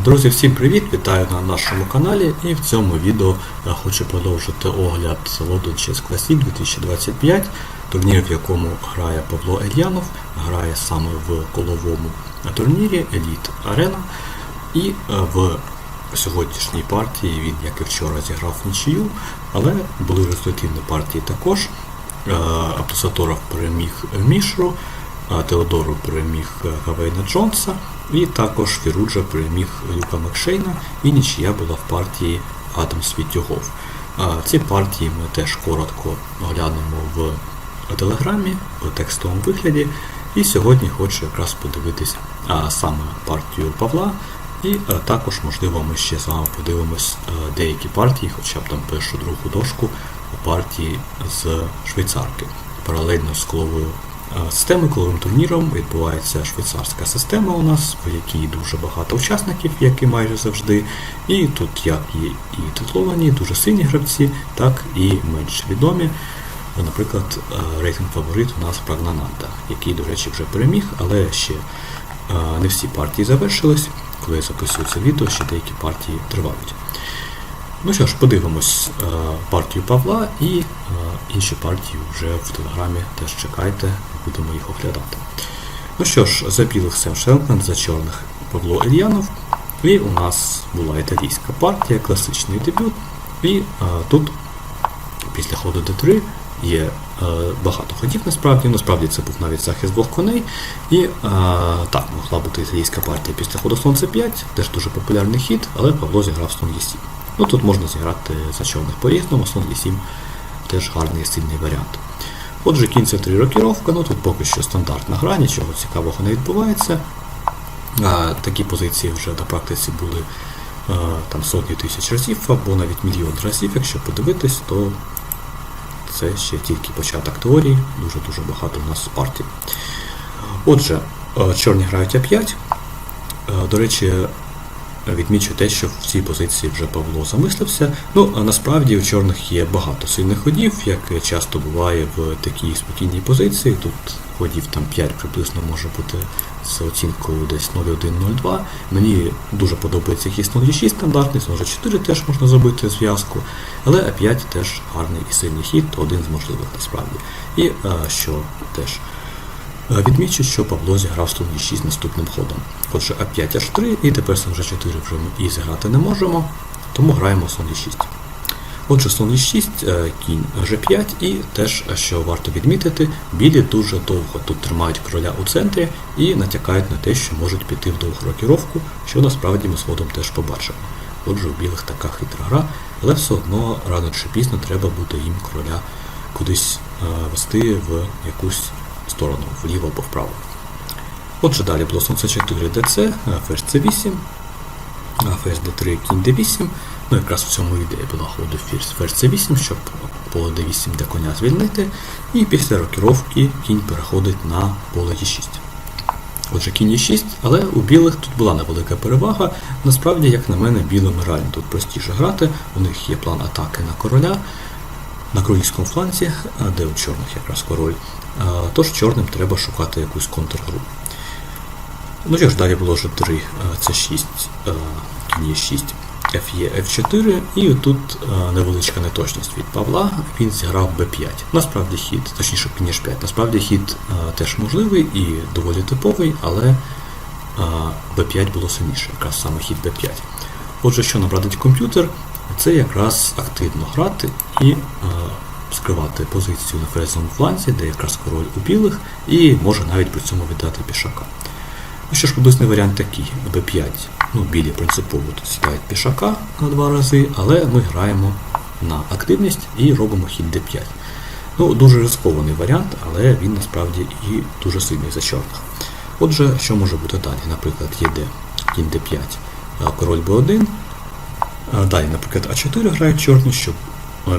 Друзі, всім привіт! Вітаю на нашому каналі і в цьому відео я хочу продовжити огляд London Chess Classic 2025, турнір, в якому грає Павло Ельянов, грає саме в коловому турнірі Elite Arena. І е, в сьогоднішній партії він, як і вчора, зіграв нічию, але були результативні партії також. Е, Аптосаторов переміг Мішру, Теодору переміг е, Гавейна Джонса, і також Фіруджа переміг Люка Макшейна, і нічия була в партії Адам Світюгов. А Ці партії ми теж коротко оглянемо в телеграмі, в текстовому вигляді. І сьогодні хочу якраз подивитись саме партію Павла. І також, можливо, ми ще з вами подивимось деякі партії, хоча б там першу другу дошку партії з швейцарки. Паралельно з коловою а, системою, коловим турніром відбувається швейцарська система у нас, в якій дуже багато учасників, як і майже завжди. І тут як є і титуловані, дуже сильні гравці, так і менш відомі. Наприклад, е, рейтинг фаворит у нас Прагнананда, який, до речі, вже переміг, але ще е, не всі партії завершились. Коли я записую це відео, ще деякі партії тривають. Ну що ж, подивимось е, партію Павла і інші партії вже в телеграмі теж чекайте, будемо їх оглядати. Ну що ж, за білих Сем Шелкман, за чорних Павло Ільянов. І у нас була італійська партія, класичний дебют. І е, тут після ходу d3 є е, багато ходів насправді. Насправді це був навіть захист двох коней. І е, так, могла бути італійська партія після ходу слон c5, теж дуже популярний хід, але Павло зіграв слон e7. Ну тут можна зіграти за чорних по-різному, слон e7 теж гарний сильний варіант. Отже, це 3 рокіровка, ну тут поки що стандартна гра, нічого цікавого не відбувається. А, такі позиції вже на практиці були а, там сотні тисяч разів або навіть мільйон разів. Якщо подивитись, то це ще тільки початок теорії, дуже-дуже багато у нас партій. Отже, чорні грають А5. Е, До речі, відмічу те, що в цій позиції вже Павло замислився. Ну, а насправді у чорних є багато сильних ходів, як часто буває в такій спокійній позиції. Тут ходів там 5 приблизно може бути з оцінкою десь 0,1-0,2. Мені дуже подобається якийсь 0,6 стандартний, з 0,4 теж можна зробити зв'язку, але А5 теж гарний і сильний хід, один з можливих насправді. І е, що теж Відмічу, що Павло зіграв слон e6 наступним ходом. Отже, А5 H3, і тепер слон G4 вже ми і зіграти не можемо, тому граємо слон e6. Отже, слон e6, е, кінь G5, і теж, е, що варто відмітити, білі дуже довго тут тримають короля у центрі і натякають на те, що можуть піти в довгу рокіровку, що насправді ми згодом теж побачимо. Отже, у білих така хитра гра, але все одно рано чи пізно треба буде їм короля кудись е, вести в якусь сторону, вліво або вправо. Отже, далі було слон c4 dc, ферзь c8, ферзь d3, кінь d8. Ну, якраз в цьому ідеї була ходу ферзь, ферзь c8, щоб поле d8 для коня звільнити. І після рокіровки кінь переходить на поле e6. Отже, кінь e6, але у білих тут була невелика перевага. Насправді, як на мене, білим реально тут простіше грати. У них є план атаки на короля на королівському фланзі, де у чорних якраз король. Тож чорним треба шукати якусь контргру. Ну що ж, далі було G3, C6, кінь Е6, FE, F4, і тут невеличка неточність від Павла, він зіграв B5. Насправді хід, точніше кінь H5, насправді хід теж можливий і доволі типовий, але B5 було сильніше, якраз саме хід B5. Отже, що нам радить комп'ютер, це якраз активно грати і е, скривати позицію на ферзовому фланзі, де якраз король у білих, і може навіть при цьому віддати пішака. Ну що ж, приблизний варіант такий: b5. Ну, білі принципово сідають пішака на два рази, але ми граємо на активність і робимо хід d5. Ну, Дуже рискований варіант, але він насправді і дуже сильний за чорних. Отже, що може бути далі? Наприклад, є d, кінь d5, король b1. Далі, наприклад, А4 грають чорні, щоб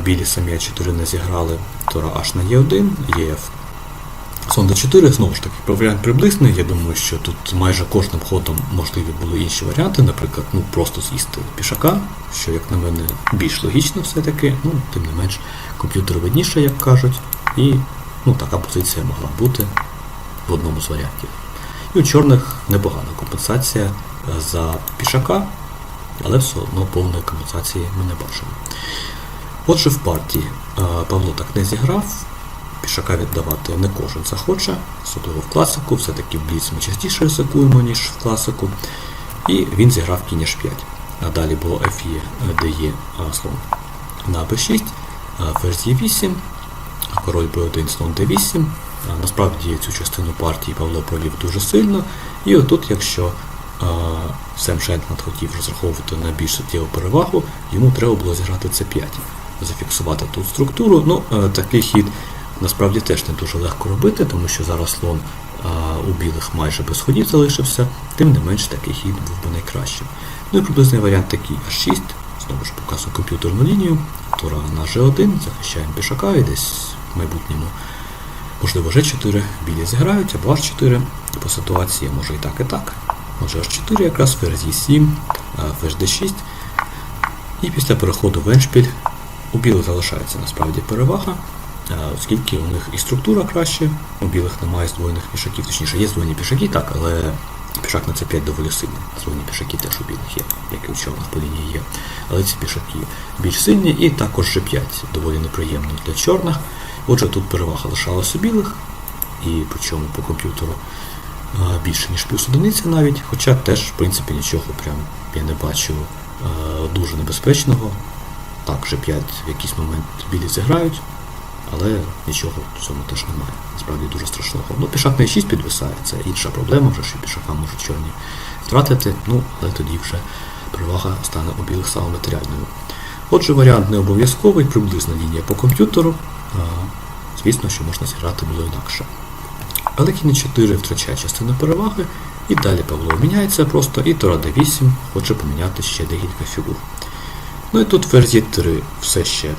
білі самі А4 не зіграли, Тора H на Е1, ЄФ. Сон Д4, знову ж таки, варіант приблизний. Я думаю, що тут майже кожним ходом можливі були інші варіанти, наприклад, ну просто з'їсти пішака, що, як на мене, більш логічно все-таки, ну, тим не менш, комп'ютер видніше, як кажуть, і ну, така позиція могла бути в одному з варіантів. І у чорних непогана компенсація. за пішака, але все одно повної компенсації ми не бачимо. Отже, в партії е, Павло так не зіграв, пішака віддавати не кожен захоче, особливо в класику, все-таки в бліц ми частіше ризикуємо, ніж в класику. І він зіграв кінь h5. А далі було F е, де є слон на b6, а, ферзь e8, а король b1, слон d8. Насправді цю частину партії Павло провів дуже сильно. І отут, якщо Сем Шентланд хотів розраховувати на більш суттєву перевагу, йому треба було зіграти c5, зафіксувати тут структуру. Ну, е, такий хід насправді теж не дуже легко робити, тому що зараз слон у білих майже без ходів залишився, тим не менш такий хід був би найкращим. Ну і приблизний варіант такий. H6, знову ж показую комп'ютерну лінію, тура на G1, захищаємо пішака і десь в майбутньому, можливо, G4 білі зіграють, або H4 по ситуації, може і так, і так. Може H4 якраз, ферзь E7, а, ферзь D6. І після переходу в еншпіль у білих залишається насправді перевага, оскільки у них і структура краще, у білих немає здвоєних пішаків, точніше є здвоєні пішаки, так, але пішак на c5 доволі сильний. Здвоєні пішаки теж у білих є, як і у чорних по лінії є. Але ці пішаки більш сильні і також g5 доволі неприємно для чорних. Отже, тут перевага лишалась у білих, і причому по комп'ютеру більше, ніж плюс одиниця навіть, хоча теж, в принципі, нічого прям я не бачу дуже небезпечного. Так, вже 5 в якийсь момент білі зіграють, але нічого в цьому теж немає. Насправді дуже страшного. Ну, пішак на 6 підвисає, це інша проблема, вже що пішака можуть чорні втратити, ну, але тоді вже перевага стане у білих саме матеріальною. Отже, варіант не обов'язковий, приблизна лінія по комп'ютеру. Звісно, що можна зіграти було інакше. Але кінь 4 втрачає частину переваги, і далі Павло міняється просто, і Тора d8 хоче поміняти ще декілька фігур. Ну і тут ферзь 3 все ще е,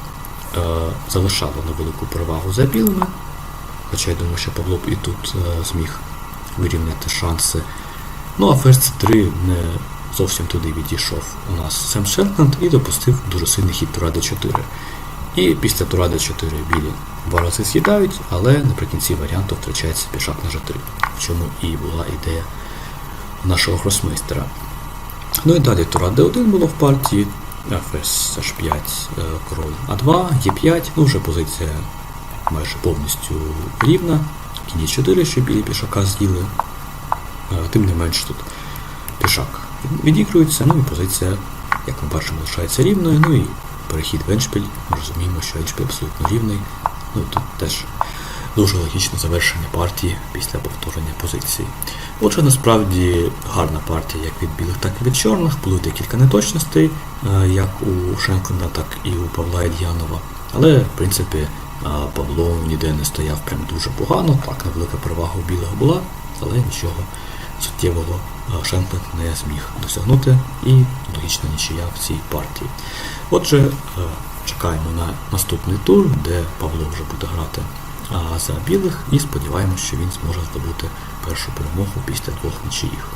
залишало невелику перевагу за білими, хоча я думаю, що Павло б і тут е, зміг вирівняти шанси. Ну а ферзь 3 не зовсім туди відійшов у нас Сем Шенкланд і допустив дуже сильний хід Тура d4. І після Тура d4 білі рази з'їдають, але наприкінці варіанту втрачається пішак на g3, в чому і була ідея нашого гросмейстера. Ну і далі Тура d1 було в партії, ферзь h5, е, король а2, e5, ну вже позиція майже повністю рівна. Кінь 4, що білі пішака з'їли. Е, Тим не менш тут пішак відігрується, ну і позиція, як ми бачимо, лишається рівною. Ну і перехід в еншпіль. Ми розуміємо, що еншпіль абсолютно рівний. Ну тут теж дуже логічне завершення партії після повторення позиції. Отже, насправді гарна партія як від білих, так і від чорних. Були декілька неточностей, е, як у Шенклена, так і у Павла Ільянова. Але, в принципі, е, Павло ніде не стояв прям дуже погано. Так, невелика перевага у білого була, але нічого суттєвого е, не зміг досягнути і логічна нічия в цій партії. Отже, чекаємо на наступний тур, де Павло вже буде грати за білих, і сподіваємось, що він зможе здобути першу перемогу після двох нічиїх.